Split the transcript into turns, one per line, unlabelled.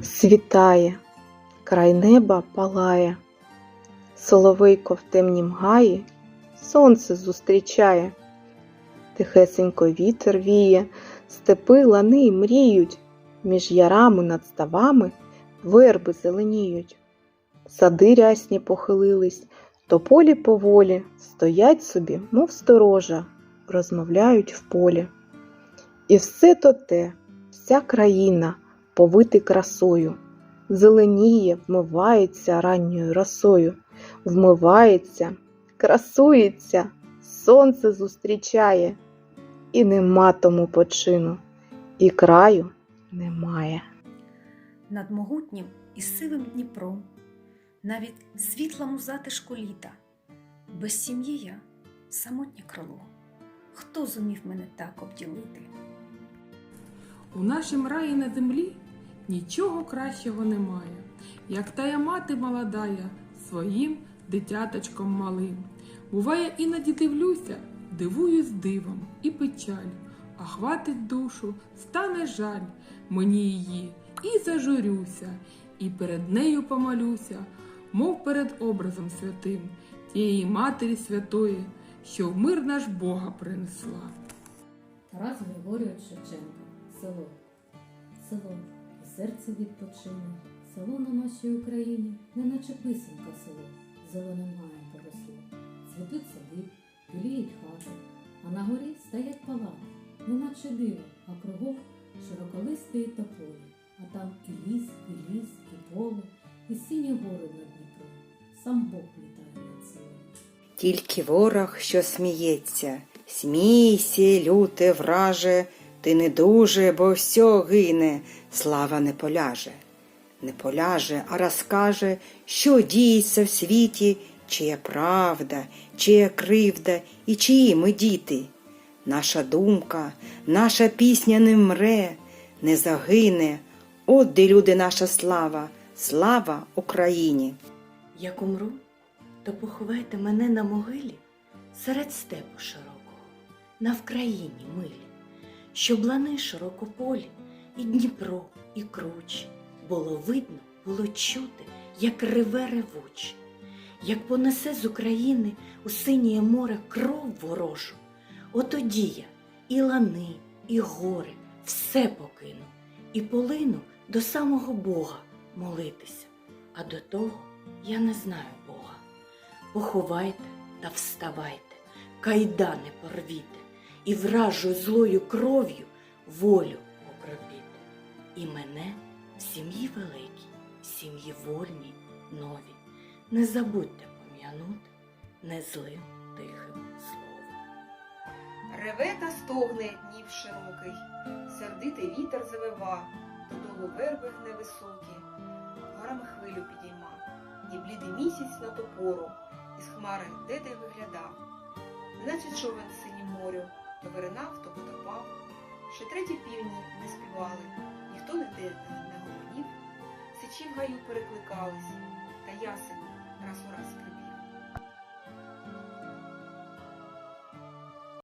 Світає, край неба палає, Соловейко в темнім гаї сонце зустрічає. Тихесенько вітер віє, степи лани мріють, між ярами над ставами верби зеленіють. Сади рясні похилились, тополі поволі стоять собі, мов сторожа, розмовляють в полі. І все то те, вся країна повити красою, зеленіє, вмивається ранньою росою, вмивається, красується, сонце зустрічає, і нема тому почину, і краю немає.
над могутнім і сивим Дніпром, навіть в світлому затишку літа, без сім'ї я самотнє крило. Хто зумів мене так обділити?
У нашім раї на землі нічого кращого немає, як тая мати молодая своїм дитяточком малим. Буває, іноді дивлюся, дивуюсь дивом і печаль, а хватить душу, стане жаль мені її, і зажурюся, і перед нею помолюся, мов перед образом святим тієї Матері Святої, що в мир наш Бога принесла.
Тарас Григорійович Шевченко. Село. Село. І серце відпочине. Село на нашій Україні, неначе писанка село. Зеленим гаєм поросло. Цвітуть сади, біліють хати, а на горі стоять палати, неначе диво, а кругом широколистої тополі. А там і ліс, і ліс, і поле, і сині гори над Дніпром. Сам Бог літає над селом.
Тільки ворог, що сміється, смійся, люте, враже, ти не дуже, бо все гине, слава не поляже. Не поляже, а розкаже, що діється в світі, чия правда, чия кривда і чиї ми діти. Наша думка, наша пісня не вмре, не загине. От де люди наша слава, слава Україні.
Як умру, то поховайте мене на могилі серед степу широкого, на Вкраїні милі, щоб лани широкополі, і Дніпро, і круч було видно, було чути, як реве ревуч, як понесе з України у синє море кров ворожу. Отоді я і лани, і гори, все покину, і полину до самого Бога молитися. А до того я не знаю Бога. Поховайте та вставайте, кайдани порвіте, і вражою злою кров'ю волю окропіте. І мене в сім'ї великій, в сім'ї вольній, новій. Не забудьте пом'янути незлим тихим словом.
Реве та стогне днів широкий, сердитий вітер завива, додолу верби гне високі, горами хвилю підійма, і блідий місяць на топору, із хмари де де виглядав, наче човен синім морю, то виринав, то потопав, ще треті півні не співали, ніхто ніде не гомонів, сичі в гаю перекликались, та ясен раз у раз